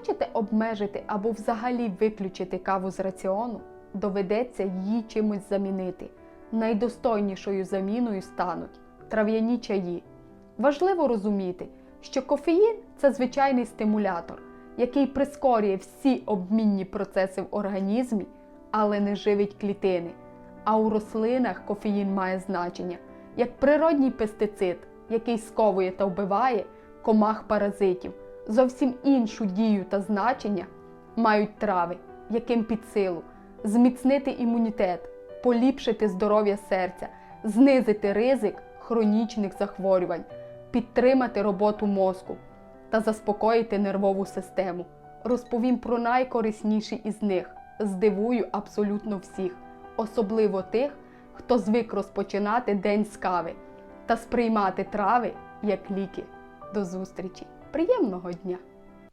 Хочете обмежити або взагалі виключити каву з раціону? Доведеться її чимось замінити. Найдостойнішою заміною стануть трав'яні чаї. Важливо розуміти, що кофеїн це звичайний стимулятор, який прискорює всі обмінні процеси в організмі, але не живить клітини. А у рослинах кофеїн має значення як природній пестицид, який сковує та вбиває комах паразитів. Зовсім іншу дію та значення мають трави, яким під силу зміцнити імунітет, поліпшити здоров'я серця, знизити ризик хронічних захворювань, підтримати роботу мозку та заспокоїти нервову систему. Розповім про найкорисніші із них. Здивую абсолютно всіх, особливо тих, хто звик розпочинати день з кави та сприймати трави як ліки. До зустрічі! Приємного дня!